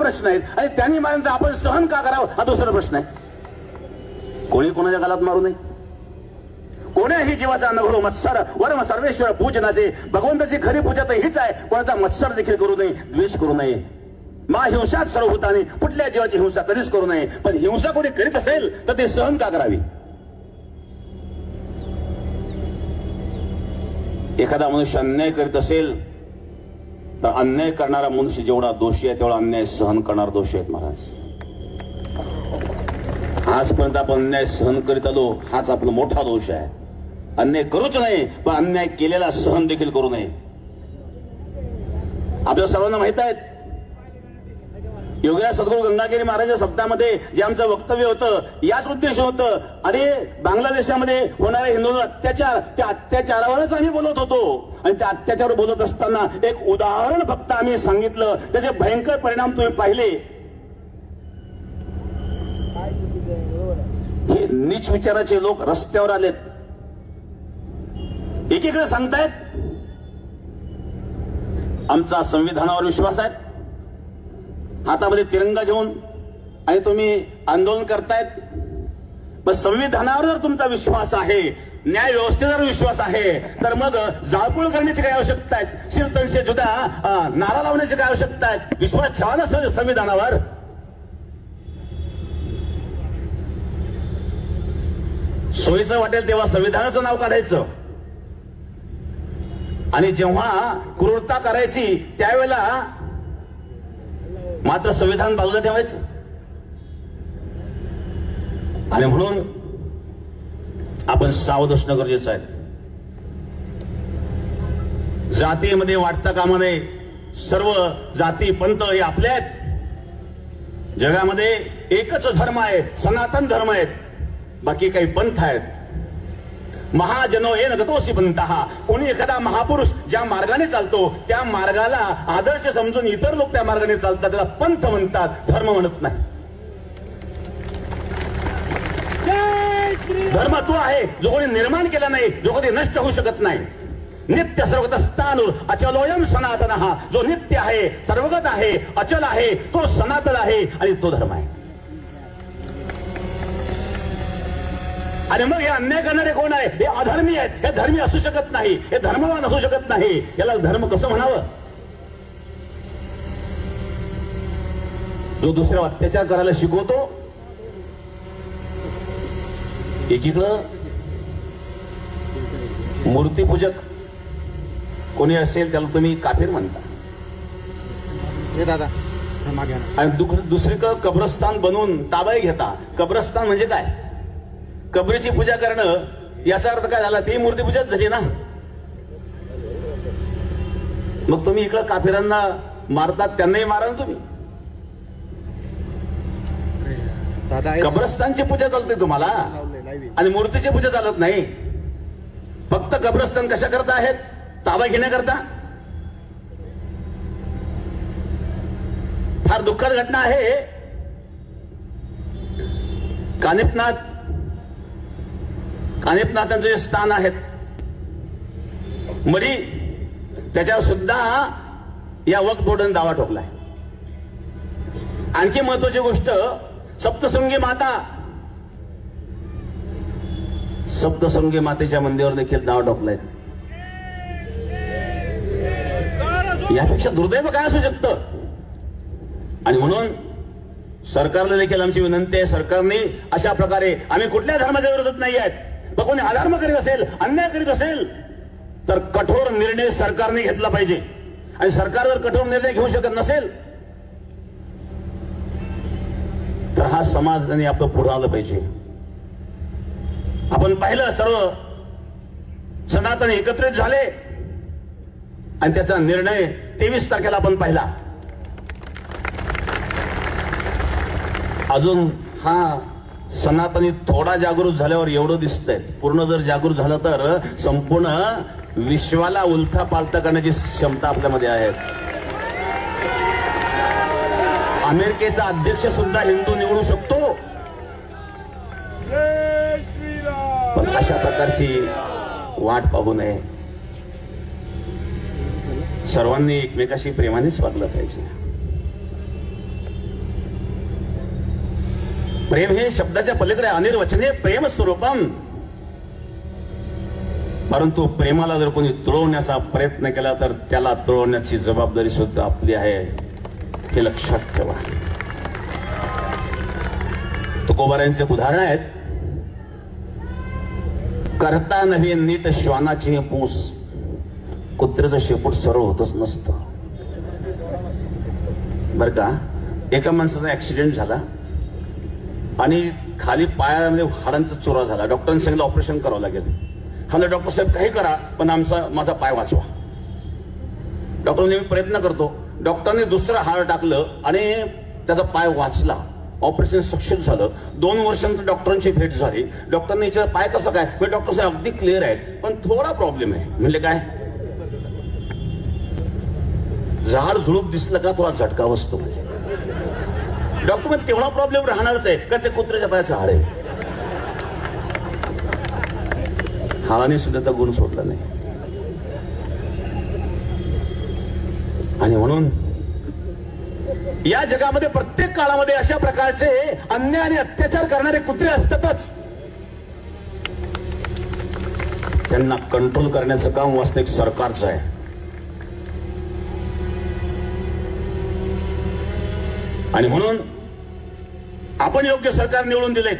प्रश्न आहेत. आणि त्यांनी मारल्यानंतर आपण सहन का करावं? हा दुसरा प्रश्न आहे. कोणी कोणाच्या गालात मारू नये? कोण्याही जीवाचा नघळो मत्सर वरम सर्वेश्वर पूजनाचे भगवंताची खरी पूजा तर हीच आहे. कोणाचा मत्सर देखील करू नये द्वेष करू नये. मा हिंसात सर्व होताने कुठल्या जीवाची हिंसा कधीच करू नये. पण हिंसा कोणी करीत असेल तर ते सहन का करावी? एखादा मनुष्य अन्याय करीत असेल तर अन्याय करणारा मनुष्य जेवढा दोषी आहे तेवढा अन्याय सहन करणारा दोषी आहेत महाराज. आजपर्यंत आपण अन्याय सहन करीत आलो हाच आपला मोठा दोष आहे. अन्याय करूच नाही पण अन्याय केलेला सहन देखील करू नये. आपल्या सर्वांना माहीत आहेत योग्या सद्गुरू गंगागिरी महाराज शब्दामध्ये जे आमचं वक्तव्य होतं याच उद्देश होतं. अरे बांगलादेशामध्ये होणारे हिंदू अत्याचार त्या अत्याचारावरच आम्ही बोलत होतो. आणि त्या अत्याचार बोलत असताना एक उदाहरण फक्त आम्ही सांगितलं. त्याचे भयंकर परिणाम तुम्ही पाहिले. हे नीच विचाराचे लोक रस्त्यावर आलेत. एकीकडे सांगतायत आमचा संविधानावर विश्वास आहे. हातामध्ये तिरंगा घेऊन आणि तुम्ही आंदोलन करतायत. मग संविधानावर जर तुमचा विश्वास आहे न्याय व्यवस्थेवर विश्वास आहे तर मग जाळपोळ करण्याची काय आवश्यकता आहे शिरतनशे जुदा नारा लावण्याची काय आवश्यकता आहे विश्वास ठेवा ना संविधानावर. सोयीचं वाटेल तेव्हा संविधानाचं नाव काढायचं. आणि जेव्हा क्रूरता करायची त्यावेळेला मात्र संविधान बाजूला ठेवायचं. आणि म्हणून आपण सावध असणं गरजेचं आहे. जातीमध्ये वाटता कामा नये. सर्व जाती पंथ हे आपले आहेत. जगामध्ये एकच धर्म आहे सनातन धर्म आहेत. बाकी काही पंथ आहेत. महाजनो हे नगतोसी पंथ कोणी एखादा महापुरुष ज्या मार्गाने चालतो त्या मार्गाला आदर्श समजून इतर लोक त्या मार्गाने चालतात त्याला पंथ म्हणतात धर्म म्हणत नाही. धर्म तो आहे जो कोणी निर्माण केला नाही जो कधी नष्ट होऊ शकत नाही. नित्य सर्वगत स्थानूर अचलोयम सनातन. हा जो नित्य आहे सर्वगत आहे अचल आहे तो सनातन आहे आणि तो धर्म आहे. आणि मग हे अन्याय करणारे कोण आहे? हे अधर्मी आहेत. हे धर्मी असू शकत नाही. हे धर्मवान असू शकत नाही. याला धर्म कसं म्हणावं? जो दुसऱ्या अत्याचार करायला शिकवतो एकीकडं मूर्तीपूजक कोणी असेल त्याला तुम्ही काफीर म्हणता. हे दादा आणा. दुसरीकडं कब्रस्तान बनवून ताबाई घेता. कब्रस्तान म्हणजे काय? कबरीची पूजा करणं याचा अर्थ काय झाला ती मूर्तीपूजाच झाली ना. मग तुम्ही इकडं काफिरांना मारतात त्यांनाही मारा ना तुम्ही. कब्रस्तानची पूजा चालते तुम्हाला. आणि मूर्तीची पूजा चालत नाही. फक्त कब्रस्तान कशा करता आहेत? ताबा घेण्याकरता फार दुःखद घटना आहे. कानिपनाथ अनेकनाथांचं जे स्थान आहेत. मरी त्याच्यावर सुद्धा या वक्त बोर्डाने दावा ठोकलाय. आणखी महत्वाची गोष्ट सप्तशृंगी माता. सप्तशृंगी मातेच्या मंदिरावर देखील नाव ठोकलाय. यापेक्षा दुर्दैव काय असू शकतं? आणि म्हणून सरकारला देखील आमची विनंती आहे सरकारने अशा प्रकारे आम्ही कुठल्या धर्माच्या विरोधात नाही आहेत. मग कोणी अधर्म करीत असेल अन्याय करीत असेल तर कठोर निर्णय सरकारने घेतला पाहिजे. आणि सरकार जर कठोर निर्णय घेऊ शकत नसेल तर हा समाजाने आपलं पुढं आलं पाहिजे. आपण पाहिलं सर्व सनातन एकत्रित झाले आणि त्याचा निर्णय तेवीस तारखेला आपण पाहिला. अजून हा सनातनी थोडा जागृत झाल्यावर एवढं दिसतंय. पूर्ण जर जागृत झालं तर संपूर्ण विश्वाला उलथा पालथा करण्याची क्षमता आपल्यामध्ये आहे. अमेरिकेचा अध्यक्ष सुद्धा हिंदू निवडू शकतो. पण अशा प्रकारची वाट पाहू नये. सर्वांनी एकमेकाशी प्रेमानेच वागलं पाहिजे. प्रेम हे शब्दाच्या पलीकडे अनिर्वचने प्रेम स्वरूपम. परंतु प्रेमाला जर कोणी तुळवण्याचा प्रयत्न केला तर त्याला तुळवण्याची जबाबदारी सुद्धा आपली आहे. हे लक्षात ठेवा. तुकोबाऱ्यांचे एक उदाहरण आहेत. करता नव्हे नीट श्वानाची पूस. कुत्र्याचं शेपूट सरळ होतच नसतं. बर का? एका माणसाचा ऍक्सिडेंट झाला. आणि खाली पायामध्ये हाडांचा चोरा झाला. डॉक्टरांनी सांगितलं ऑपरेशन करावं लागेल. हा डॉक्टर साहेब काही करा पण आमचा माझा पाय वाचवा. डॉक्टर नेहमी प्रयत्न करतो. डॉक्टरने दुसरं हाड टाकलं आणि त्याचा पाय वाचला. ऑपरेशन सक्सेस झालं. दोन वर्षांनंतर डॉक्टरांची भेट झाली. डॉक्टरने विचारलं पाय कसं काय? म्हणजे डॉक्टर साहेब अगदी क्लिअर आहेत पण थोडा प्रॉब्लेम आहे. म्हणले काय? झाड झुडूप दिसलं का? थोडा झटका बसतो. डॉक्युमेंट तेवढा प्रॉब्लेम राहणारच आहे का ते कुत्र्याच्या पायाचं हाड आहे. हाडाने सुद्धा त्या गुण सोडला नाही. आणि म्हणून या जगामध्ये प्रत्येक काळामध्ये अशा प्रकारचे अन्याय आणि अत्याचार करणारे कुत्रे असतातच. त्यांना कंट्रोल करण्याचं काम वास्तविक सरकारचं आहे. आणि म्हणून आपण योग्य सरकार निवडून दिले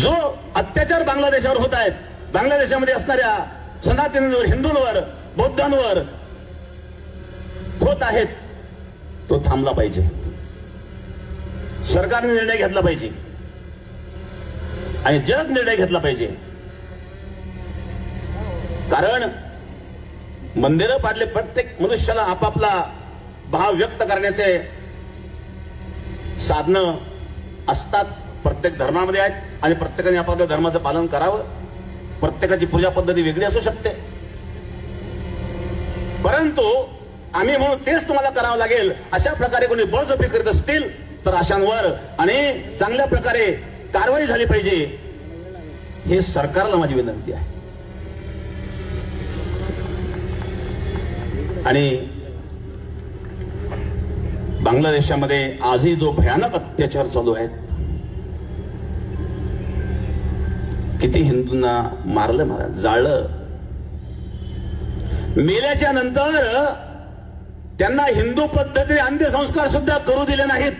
जो अत्याचार बांगलादेशावर होत आहेत बांगलादेशामध्ये असणाऱ्या सनातनींवर हिंदूंवर बौद्धांवर होत आहेत तो थांबला पाहिजे. सरकारने निर्णय घेतला पाहिजे. आणि जग निर्णय घेतला पाहिजे. कारण मंदिरं पाडले प्रत्येक मनुष्याला आपापला भाव व्यक्त करण्याचे साधनं असतात. प्रत्येक धर्मामध्ये आहेत आणि प्रत्येकाने आपापल्या धर्माचं पालन करावं. प्रत्येकाची पूजा पद्धती वेगळी असू शकते. परंतु आम्ही म्हणून तेच तुम्हाला करावं लागेल. अशा प्रकारे कोणी बळजपी करीत असतील तर अशांवर आणि चांगल्या प्रकारे कारवाई झाली पाहिजे. हे सरकारला माझी विनंती आहे. आणि बांगलादेशामध्ये आजही जो भयानक अत्याचार चालू आहेत किती हिंदूंना मारलं मारा जाळलं. मेल्याच्या नंतर त्यांना हिंदू पद्धतीने अंत्यसंस्कार सुद्धा करू दिले नाहीत.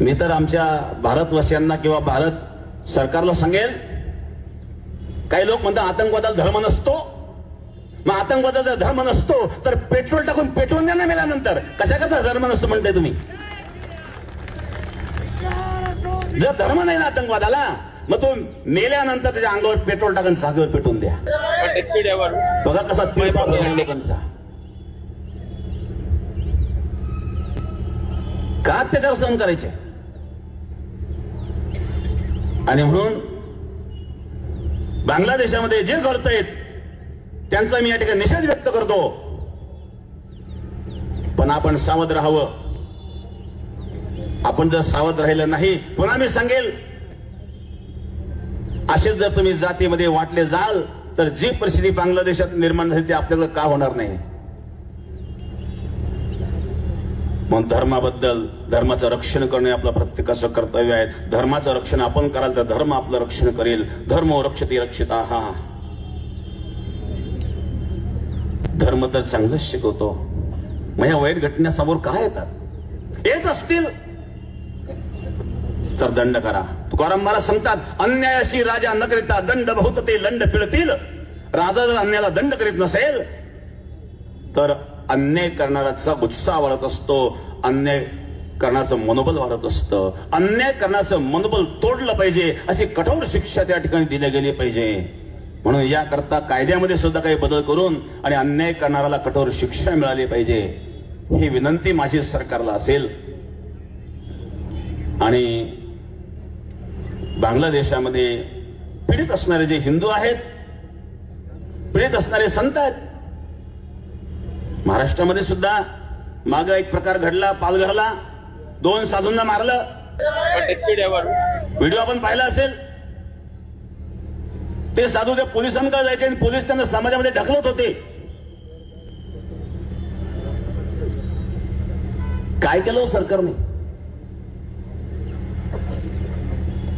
मी तर आमच्या भारतवासियांना किंवा भारत सरकारला सांगेल काही लोक म्हणतात आतंकवादाला धर्म नसतो. मग आतंकवादाचा धर्म नसतो तर पेट्रोल टाकून पेटवून द्या ना मेल्यानंतर कशा करता धर्म नसतो म्हणताय तुम्ही? जर धर्म नाही ना आतंकवादाला मग तो मेल्यानंतर त्याच्या अंगावर पेट्रोल टाकून जागेवर पेटवून द्या. बघा कसा तिळपा का अत्याचार सहन करायचे? आणि म्हणून बांगलादेशामध्ये जे घडतंय त्यांचा मी या ठिकाणी निषेध व्यक्त करतो. पण आपण सावध राहावं. आपण जर सावध राहिलं नाही पुन्हा मी सांगेल. असेच जर तुम्ही जातीमध्ये वाटले जाल तर जी परिस्थिती बांगलादेशात निर्माण झाली ती आपल्याकडे का होणार नाही? मग धर्माबद्दल धर्माचं रक्षण करणे आपलं प्रत्येकाचं कर्तव्य आहे. धर्माचं रक्षण आपण कराल तर धर्म आपलं रक्षण करेल. धर्म रक्षते रक्षिता हा धर्म तर चांगलंच शिकवतो. मग या वाईट घटनेसमोर काय येतात? येत असतील. तर दंड करा. तुकाराम महाराज सांगतात अन्यायाशी राजा न करिता दंड बहुत ते लंड पिळतील. राजा जर अन्यायाला दंड करीत नसेल तर अन्याय करणाऱ्याचा उत्साह वाढत असतो. अन्याय करण्याचं मनोबल वाढत असतं. अन्याय करण्याचं मनोबल तोडलं पाहिजे. अशी कठोर शिक्षा त्या ठिकाणी दिल्या गेली पाहिजे. म्हणून याकरता कायद्यामध्ये सुद्धा काही बदल करून आणि अन्याय करणाऱ्याला कठोर शिक्षा मिळाली पाहिजे ही विनंती माझी सरकारला असेल. आणि बांगलादेशामध्ये पीडित असणारे जे हिंदू आहेत पीडित असणारे संत आहेत महाराष्ट्रामध्ये सुद्धा माग एक प्रकार घडला पालघरला दोन साधूंना मारलं. व्हिडिओ आपण पाहिला असेल. ते साधू ते पोलिसांकडे जायचे आणि पोलीस त्यांना समाजामध्ये ढकलत होते. काय केलं हो सरकारने?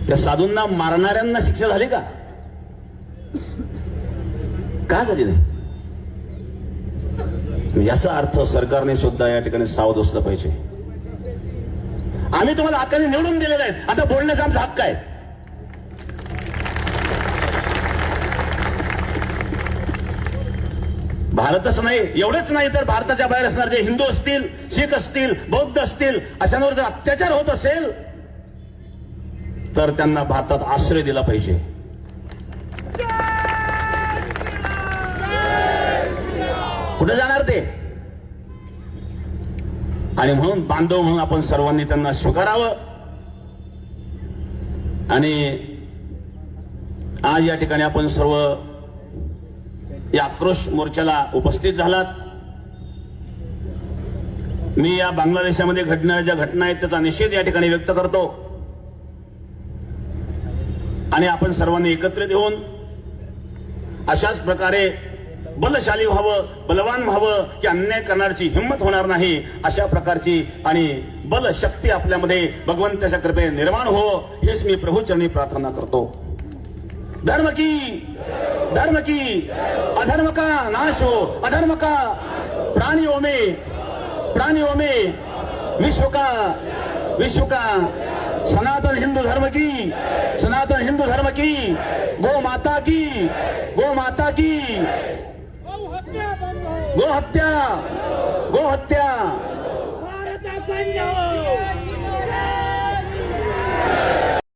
त्या साधूंना मारणाऱ्यांना शिक्षा झाली का? का झाली नाही? याचा अर्थ सरकारने सुद्धा या ठिकाणी सावध असलं पाहिजे. आम्ही तुम्हाला हक्काने निवडून दिलेले आहेत आता बोलण्याचा आमचा हक्क आहे. भारतच नाही एवढेच नाही तर भारताच्या बाहेर असणार जे हिंदू असतील शीख असतील बौद्ध असतील अशांवर जर अत्याचार होत असेल तर त्यांना भारतात आश्रय दिला पाहिजे. कुठे जाणार ते? आणि म्हणून बांधव म्हणून आपण सर्वांनी त्यांना स्वीकारावं. आणि आज या ठिकाणी आपण सर्व या आक्रोश मोर्चाला उपस्थित झालात. मी या बांगलादेशामध्ये घडणाऱ्या ज्या घटना आहेत त्याचा निषेध या ठिकाणी व्यक्त करतो. आणि आपण सर्वांनी एकत्रित येऊन अशाच प्रकारे बलशाली व्हावं बलवान व्हावं की अन्याय करणारची हिंमत होणार नाही अशा प्रकारची आणि बल शक्ती आपल्यामध्ये भगवंताच्या कृपेने निर्माण हो हेच मी प्रभूचरणी प्रार्थना करतो. धर्म की धर्म की अधर्म का नाश हो अधर्म का प्राणियों में प्राणियों में विश्व का विश्व का सनातन हिंदू धर्म की सनातन हिंदू धर्म की गो माता की गो माता की। गो हत्या गो हत्या